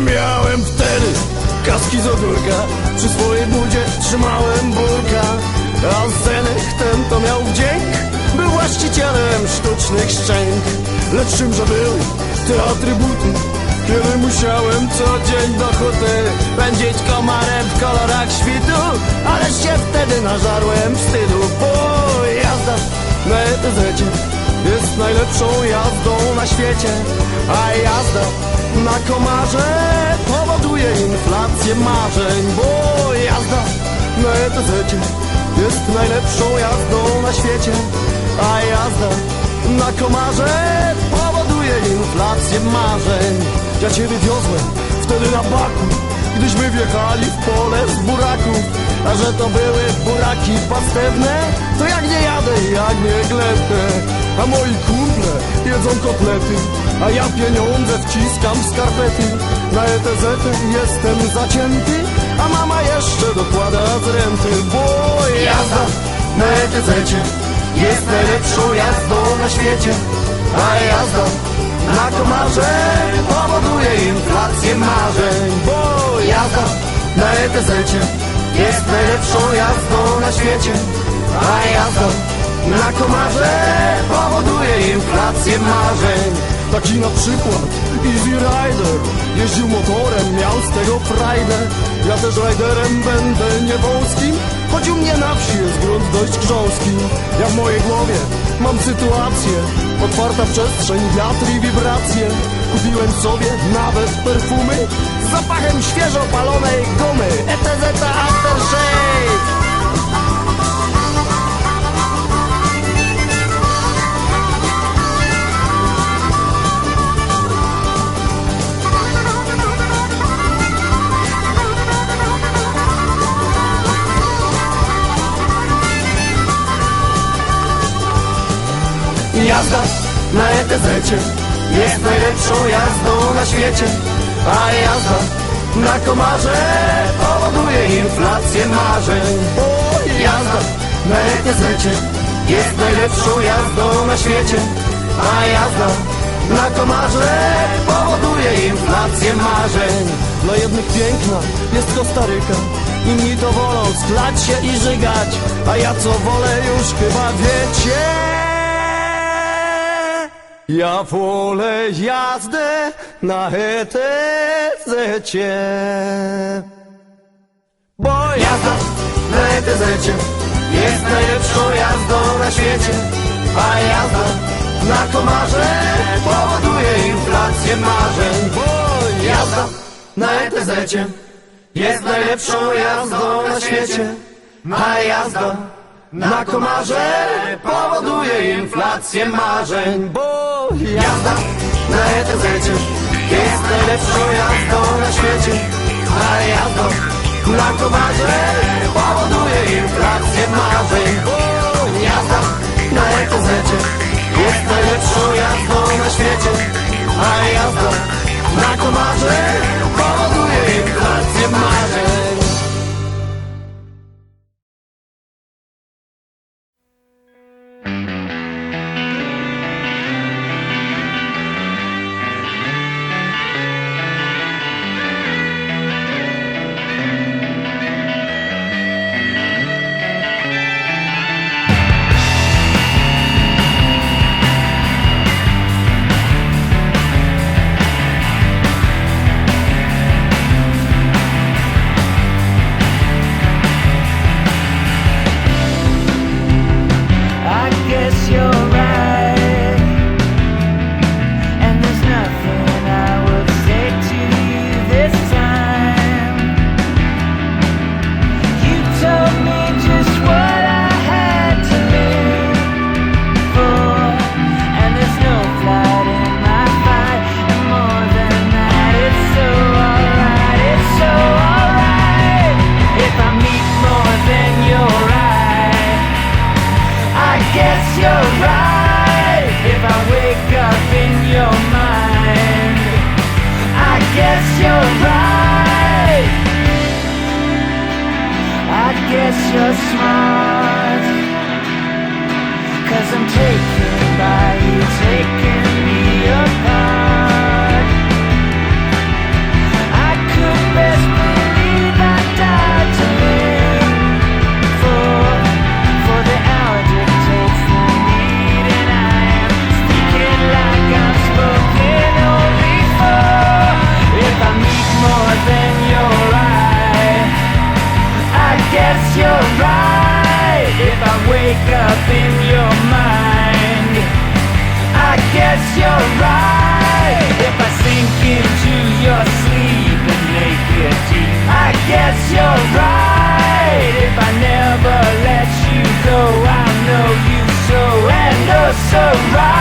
Miałem wtedy kaski z ogórka Przy swojej budzie trzymałem burka. A Zenek ten to miał wdzięk Był właścicielem sztucznych szczęk. Lecz czymże były te atrybuty Kiedy musiałem co dzień do huty Pędzić komarem w kolorach świtu? Ale się wtedy nażarłem wstydu. Bo jazda na ETZ jest najlepszą jazdą na świecie A jazda na komarze powoduje inflację marzeń Bo jazda na ETZ jest najlepszą jazdą na świecie A jazda na komarze powoduje inflację marzeń. Ja cię wywiozłem wtedy na baku Gdyśmy wjechali w pole z buraków A że to były buraki pastewne To jak nie jadę, jak nie glepę A moi jedzą kotlety A ja pieniądze wciskam w skarpety. Na ETZ jestem zacięty A mama jeszcze dokłada z renty. Bo jazda na ETZ jest najlepszą jazdą na świecie. A jazda na komarze powoduje inflację marzeń. Bo jazda na ETZ jest najlepszą jazdą na świecie. A jazda na komarze powoduje inflację marzeń. Taki na przykład Easy Rider Jeździł motorem, miał z tego frajdę. Ja też riderem będę nie wąskim Choć u mnie na wsi jest grunt dość grząski. Ja w mojej głowie mam sytuację. Otwarta przestrzeń, wiatr i wibracje. Kupiłem sobie nawet perfumy. Z zapachem świeżo palonej Jazda na ETZ jest najlepszą jazdą na świecie, a jazda na komarze powoduje inflację marzeń. Jazda na ETZ jest najlepszą jazdą na świecie, a jazda na komarze powoduje inflację marzeń. Dla jednych piękna jest Kostaryka, inni to wolą sklać się i żygać, a ja co wolę już chyba wiecie. Ja wolę jazdę na ETZ. Bo jazda na ETZ jest najlepszą jazdą na świecie, a jazda na komarze powoduje inflację marzeń. Bo jazda na ETZ jest najlepszą jazdą na świecie, a jazda na komarze powoduje inflację marzeń, bo jazda na ETZ jest najlepszą jazdą na świecie, a jazda na komarze powoduje inflację marzeń, jazda na ETZ guess your smile. surround